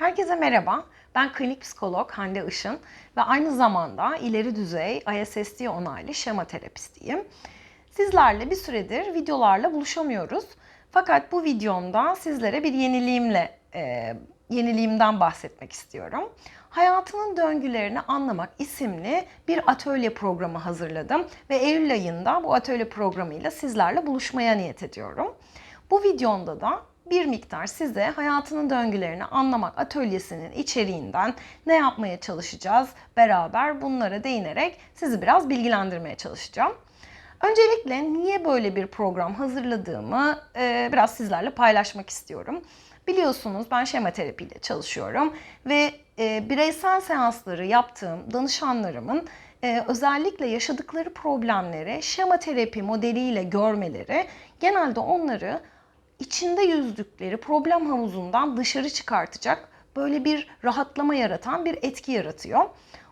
Herkese merhaba. Ben klinik psikolog Hande Işın ve aynı zamanda ileri düzey ISSD onaylı şema terapistiyim. Sizlerle bir süredir videolarla buluşamıyoruz. Fakat bu videomda sizlere bir yeniliğimle, e, yeniliğimden bahsetmek istiyorum. Hayatının Döngülerini Anlamak isimli bir atölye programı hazırladım ve Eylül ayında bu atölye programıyla sizlerle buluşmaya niyet ediyorum. Bu videomda da bir miktar size hayatının döngülerini anlamak atölyesinin içeriğinden ne yapmaya çalışacağız beraber bunlara değinerek sizi biraz bilgilendirmeye çalışacağım. Öncelikle niye böyle bir program hazırladığımı e, biraz sizlerle paylaşmak istiyorum. Biliyorsunuz ben şema terapiyle çalışıyorum ve e, bireysel seansları yaptığım danışanlarımın e, özellikle yaşadıkları problemleri şema terapi modeliyle görmeleri genelde onları içinde yüzdükleri problem havuzundan dışarı çıkartacak böyle bir rahatlama yaratan bir etki yaratıyor.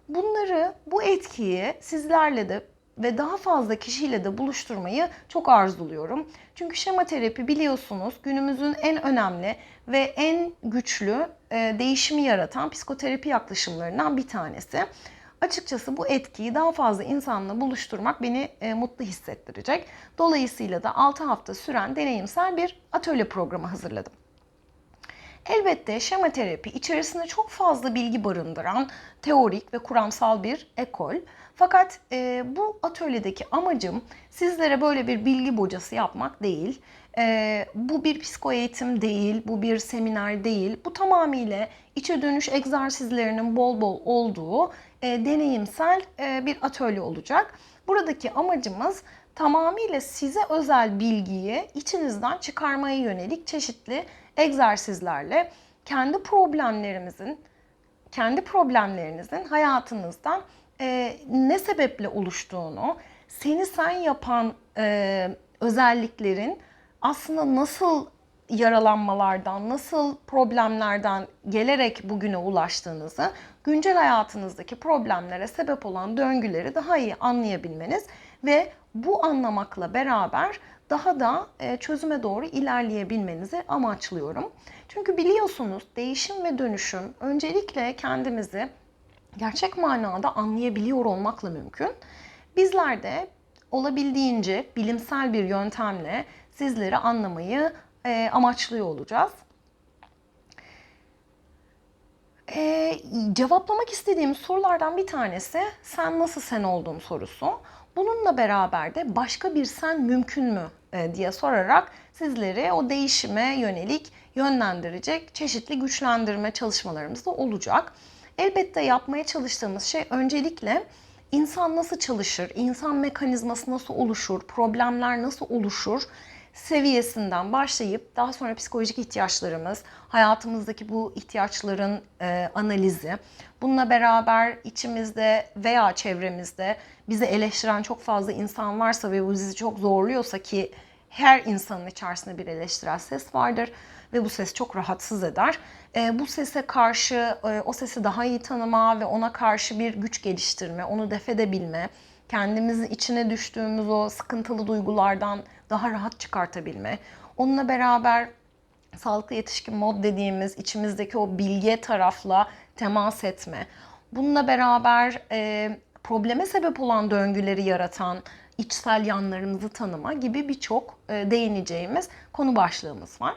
Bunları bu etkiyi sizlerle de ve daha fazla kişiyle de buluşturmayı çok arzuluyorum. Çünkü şema terapi biliyorsunuz günümüzün en önemli ve en güçlü e, değişimi yaratan psikoterapi yaklaşımlarından bir tanesi. Açıkçası bu etkiyi daha fazla insanla buluşturmak beni e, mutlu hissettirecek. Dolayısıyla da 6 hafta süren deneyimsel bir atölye programı hazırladım. Elbette şema terapi içerisinde çok fazla bilgi barındıran teorik ve kuramsal bir ekol. Fakat e, bu atölyedeki amacım sizlere böyle bir bilgi bocası yapmak değil. E, bu bir psiko eğitim değil, bu bir seminer değil. Bu tamamıyla içe dönüş egzersizlerinin bol bol olduğu e, deneyimsel e, bir atölye olacak. Buradaki amacımız tamamıyla size özel bilgiyi içinizden çıkarmaya yönelik çeşitli egzersizlerle kendi problemlerimizin, kendi problemlerinizin hayatınızdan e, ne sebeple oluştuğunu, seni sen yapan e, özelliklerin aslında nasıl yaralanmalardan, nasıl problemlerden gelerek bugüne ulaştığınızı, güncel hayatınızdaki problemlere sebep olan döngüleri daha iyi anlayabilmeniz ve bu anlamakla beraber daha da e, çözüme doğru ilerleyebilmenizi amaçlıyorum. Çünkü biliyorsunuz değişim ve dönüşüm öncelikle kendimizi gerçek manada anlayabiliyor olmakla mümkün. Bizler de olabildiğince bilimsel bir yöntemle sizleri anlamayı e, amaçlıyor olacağız. Cevaplamak istediğim sorulardan bir tanesi sen nasıl sen oldun sorusu. Bununla beraber de başka bir sen mümkün mü e, diye sorarak sizleri o değişime yönelik yönlendirecek çeşitli güçlendirme çalışmalarımız da olacak. Elbette yapmaya çalıştığımız şey öncelikle insan nasıl çalışır, insan mekanizması nasıl oluşur, problemler nasıl oluşur seviyesinden başlayıp daha sonra psikolojik ihtiyaçlarımız, hayatımızdaki bu ihtiyaçların e, analizi, bununla beraber içimizde veya çevremizde bizi eleştiren çok fazla insan varsa ve bu bizi çok zorluyorsa ki her insanın içerisinde bir eleştirel ses vardır ve bu ses çok rahatsız eder. E, bu sese karşı e, o sesi daha iyi tanıma ve ona karşı bir güç geliştirme, onu def edebilme, kendimizin içine düştüğümüz o sıkıntılı duygulardan daha rahat çıkartabilme. Onunla beraber sağlıklı yetişkin mod dediğimiz içimizdeki o bilge tarafla temas etme. Bununla beraber e, probleme sebep olan döngüleri yaratan içsel yanlarımızı tanıma gibi birçok e, değineceğimiz konu başlığımız var.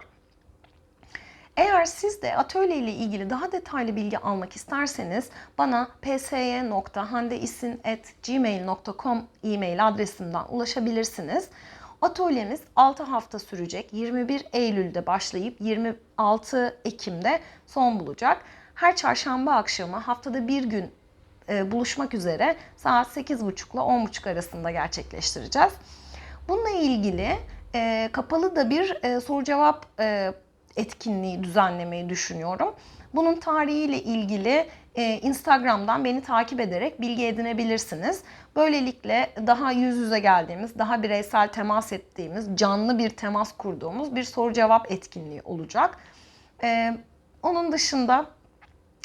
Eğer siz de atölye ile ilgili daha detaylı bilgi almak isterseniz bana psy.handeisin.gmail.com e-mail adresimden ulaşabilirsiniz. Atölyemiz 6 hafta sürecek. 21 Eylül'de başlayıp 26 Ekim'de son bulacak. Her çarşamba akşamı haftada bir gün e, buluşmak üzere saat 8.30 ile 10.30 arasında gerçekleştireceğiz. Bununla ilgili e, kapalı da bir e, soru cevap etkinliği düzenlemeyi düşünüyorum. Bunun tarihiyle ilgili e, Instagram'dan beni takip ederek bilgi edinebilirsiniz. Böylelikle daha yüz yüze geldiğimiz, daha bireysel temas ettiğimiz, canlı bir temas kurduğumuz bir soru cevap etkinliği olacak. E, onun dışında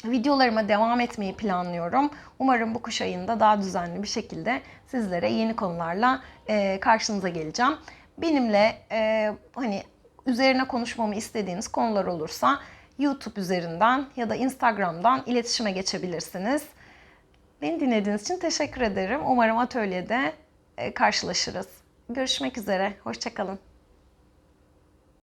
videolarıma devam etmeyi planlıyorum. Umarım bu kış ayında daha düzenli bir şekilde sizlere yeni konularla e, karşınıza geleceğim. Benimle e, hani üzerine konuşmamı istediğiniz konular olursa YouTube üzerinden ya da Instagram'dan iletişime geçebilirsiniz. Beni dinlediğiniz için teşekkür ederim. Umarım atölyede e, karşılaşırız. Görüşmek üzere. Hoşçakalın.